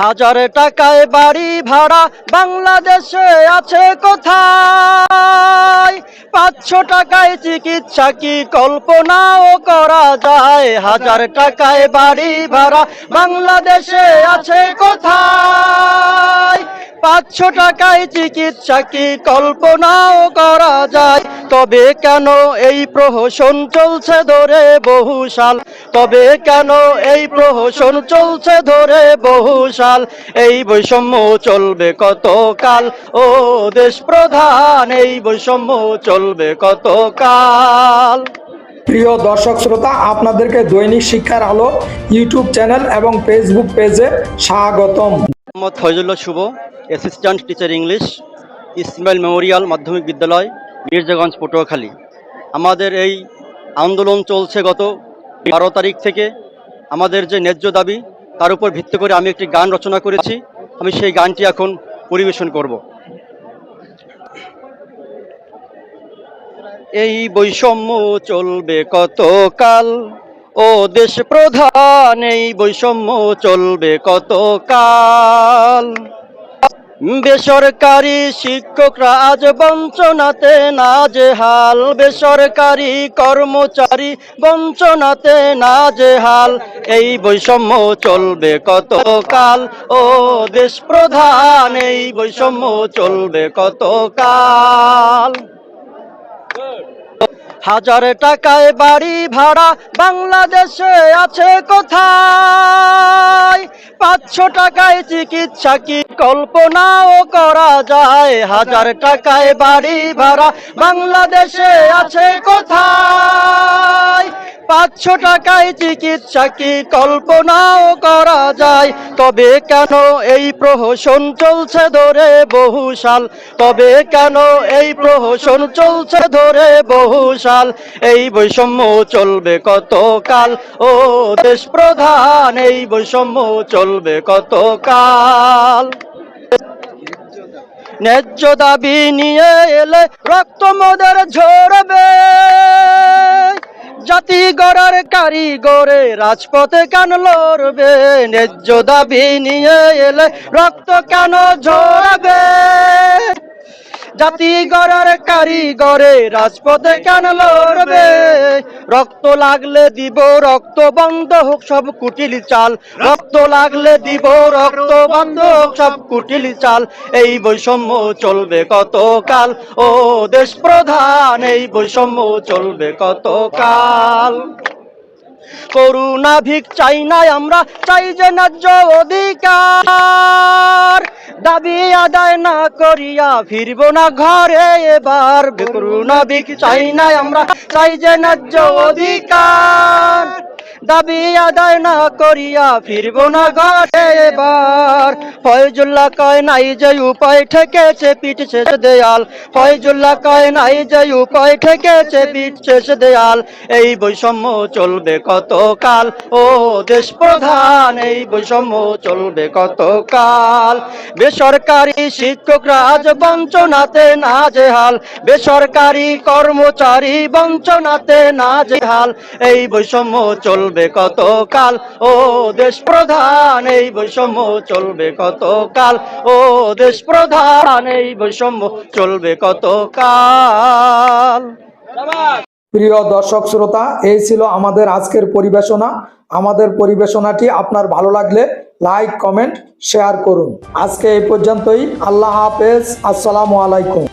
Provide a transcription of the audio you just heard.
হাজার টাকায় বাড়ি ভাড়া, বাংলাদেশে আছে কোথায়? পাঁচশো টাকায় চিকিৎসা কি কল্পনাও করা যায়? হাজার টাকায় বাড়ি ভাড়া, বাংলাদেশে আছে কোথায়? পাঁচশো টাকায় চিকিৎসা কি কল্পনাও করা যায়? তবে কেন এই প্রহসন চলছে ধরে বহু সাল তবে কেন এই প্রহসন চলছে ধরে বহু সাল এই বৈষম্য চলবে কত কাল ও দেশ প্রধান এই বৈষম্য চলবে কত কাল প্রিয় দর্শক শ্রোতা আপনাদেরকে দৈনিক শিক্ষার আলো ইউটিউব চ্যানেল এবং ফেসবুক পেজে স্বাগতম। Mohammad Faizullah Shuvo assistant teacher English Ismail memorial মাধ্যমিক বিদ্যালয় মির্জাগঞ্জ, পটুয়াখালী। আমাদের এই আন্দোলন চলছে গত বারো তারিখ থেকে। আমাদের যে ন্যায্য দাবি, তার উপর ভিত্তি করে আমি একটি গান রচনা করেছি। আমি সেই গানটি এখন পরিবেশন করব। এই বৈষম্য চলবে কতকাল? ও দেশ প্রধান, এই বৈষম্য চলবে কতকাল? বেসরকারি শিক্ষকরা আজ বঞ্চনাতে নাজেহাল। বেসরকারি কর্মচারী বঞ্চনাতে নাজেহাল। এই বৈষম্য চলবে কতকাল? ও দেশ প্রধান এই বৈষম্য চলবে কতকাল? হাজার টাকায় বাড়ি ভাড়া, বাংলাদেশে আছে কোথায়? পাঁচশো টাকায় চিকিৎসা কি কল্পনাও করা যায়? হাজার টাকায় বাড়ি ভাড়া, বাংলাদেশে আছে কোথায়? পাঁচশো টাকায় চিকিৎসা কি কল্পনাও করা যায়? তবে কেন এই প্রহসন চলছে ধরে বহু সাল? তবে কেন এই প্রহসন চলছে ধরে বহু সাল? এই বৈষম্য চলবে কত কাল ও দেশ প্রধান এই বৈষম্য চলবে কত কাল ন্যায্য দাবি নিয়ে এলে রক্ত মোদের ঝরবে। জাতি গড়ার কারিগরে রাজপথে কেন লড়বে। ন্যায্য দাবি নিয়ে এলে রক্ত কেন ঝরবে? জাতি গড়ার কারিগরে রাজপথে কেন লড়বে? রক্ত লাগলে দিব রক্ত বন্ধ হোক সব কুটিল চাল। রক্ত লাগলে দিব রক্ত বন্ধ হোক সব কুটিল চাল। এই বৈষম্য চলবে কত কাল ও দেশ প্রধান, এই বৈষম্য চলবে কত কাল করুণা ভিক চাই নাই আমরা, চাই যে ন্যায্য অধিকার। দাবি আদায় না করিয়া ফিরব না ঘরে এবার। করুণা ভিক চাই নাই আমরা, চাই যে ন্যায্য অধিকার। দাবি আদায় না করিয়া ফিরব না ঘরে এবার। ফয়জুল্লাহ কয় নাই যে উপায় ঠেকেছে পিঠ শেষ দেয়াল। ফয়জুল্লাহ কয় নাই যে উপায় ঠেকেছে পিঠ শেষ দেয়াল। এই বৈষম্য চলবে কত কাল ও দেশ প্রধান, এই বৈষম্য চলবে কত কাল বেসরকারি শিক্ষকরা আজ বঞ্চনাতে নাজেহাল বেসরকারি কর্মচারী বঞ্চনাতে নাজেহাল এই বৈষম্য চলবে কত কাল ও দেশ প্রধান, এই বৈষম্য চলবে কত কাল ও দেশ প্রধান, এই বৈষম্য চলবে কত কাল প্রিয় দর্শক শ্রোতা, এই ছিল আমাদের আজকের পরিবেশনা। আমাদের পরিবেশনাটি আপনার ভালো লাগলে লাইক কমেন্ট শেয়ার করুন। আজকে এই পর্যন্তই। আল্লাহ হাফেজ। আসসালামু আলাইকুম।